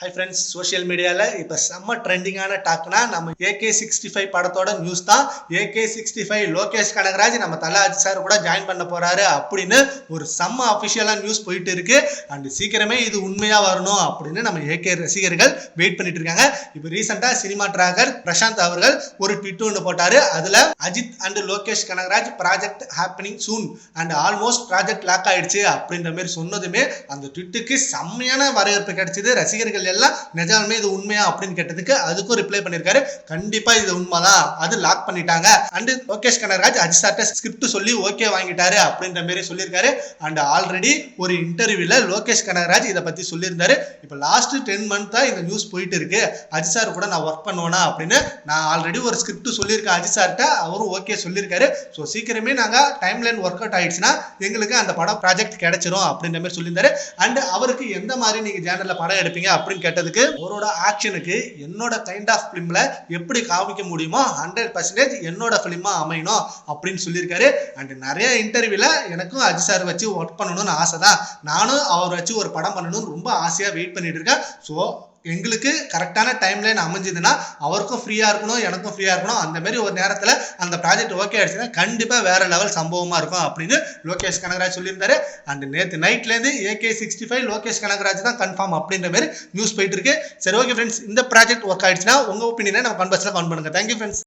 Hi friends social மீடியாவில் இப்போ செம்ம ட்ரெண்டிங்கான டாக்னா நம்ம ஏகே சிக்ஸ்டி ஃபைவ் படத்தோட நியூஸ் தான். AK sixty five Lokesh Kanagaraj நம்ம தலாஜி சார் கூட ஜாயின் பண்ண போகிறாரு அப்படின்னு ஒரு செம்ம அஃபிஷியலாக நியூஸ் போயிட்டு இருக்கு. அண்ட் சீக்கிரமே இது உண்மையாக வரணும் அப்படின்னு நம்ம ஏகே ரசிகர்கள் வெயிட் பண்ணிட்டு இருக்காங்க. இப்போ ரீசெண்டாக சினிமா டிராகர் பிரசாந்த் அவர்கள் ஒரு ட்விட் ஒன்று போட்டார். அதில் Ajith and Lokesh Kanagaraj project happening soon and almost project lock ஆயிடுச்சு அப்படின்ற மாதிரி சொன்னதுமே அந்த ட்விட்டுக்கு செம்மையான வரவேற்பு கிடைச்சிது. ரசிகர்கள் எல்லாம் நிஜாலுமே இது உண்மையா அப்படின்னு கேட்டதுக்கு அதுக்கும் ரிப்ளை பண்ணியிருக்காரு கண்டிப்பா இது உண்மைதான். அது லாக் பண்ணிட்டாங்க. அண்ட் லோகேஷ் கனகராஜ் அஜிசார்ட்ட ஸ்கிரிப்ட் சொல்லி ஓகே வாங்கிட்டாரு அப்படின்ற மாதிரி சொல்லியிருக்காரு அண்ட் ஆல்ரெடி ஒரு இன்டர்வியூல லோகேஷ் கனகராஜ் இதை பத்தி சொல்லியிருந்தாரு. இப்போ லாஸ்ட் டென் மந்த்தா இந்த நியூஸ் போயிட்டு இருக்கு. அஜித் சார் கூட நான் ஒர்க் பண்ணுவேனா அப்படின்னு நான் ஆல்ரெடி ஒரு ஸ்கிரிப்ட் சொல்லியிருக்கேன் அஜித் சார்கிட்ட அவரும் ஓகே சொல்லியிருக்காரு. ஸோ சீக்கிரமே நாங்கள் டைம் லைன் ஒர்க் அவுட் ஆயிடுச்சுன்னா எங்களுக்கு அந்த படம் ப்ராஜெக்ட் கிடைச்சிரும் அப்படின்ற மாதிரி சொல்லியிருந்தாரு. அண்ட் அவருக்கு எந்த மாதிரி நீங்க ஜேனலில் படம் எடுப்பீங்க அப்படின்னு கேட்டதுக்கு அவரோட ஆக்ஷனுக்கு என்னோட கைண்ட் ஆஃப் ஃபிலிம்ல எப்படி காமிக்க முடியுமோ ஹண்ட்ரட் பர்சன்டேஜ் என்னோட ஃபிலிமா அமையணும் அப்படின்னு சொல்லியிருக்காரு. அண்ட் நிறைய இன்டர்வியூல எனக்கும் அஜித் சார் வச்சு ஒர்க் பண்ணணும்னு ஆசை தான். நானும் அவர் வச்சு ஒரு படம் பண்ணணும்னு ரொம்ப ஆசையாக வெயிட் பண்ணிட்டு இருக்கேன். ஸோ எங்களுக்கு கரெக்டான டைம் லைன் அமைஞ்சதுன்னா அவருக்கும் ஃப்ரீயாக இருக்கணும் எனக்கும் ஃப்ரீயாக இருக்கணும். அந்த மாதிரி ஒரு நேரத்தில் அந்த ப்ராஜெக்ட் ஓகே ஆயிடுச்சுன்னா கண்டிப்பாக வேற லெவல் சம்பவமாக இருக்கும் அப்படின்னு லோகேஷ் கனகராஜ் சொல்லியிருந்தாரு. அண்ட் நேற்று நைட்லேருந்து AK sixty five Lokesh Kanagaraj தான் கன்ஃபார்ம் அப்படின்ற மாதிரி நியூஸ் போயிட்டு இருக்கு. சரி ஓகே ஃப்ரெண்ட்ஸ் இந்த ப்ராஜெக்ட் ஒர்க் ஆயிடுச்சுன்னா உங்கள் ஒப்பீனியனை நம்ம கன்வர்ஸில் கவுண்ட் பண்ணுங்க. Thank you friends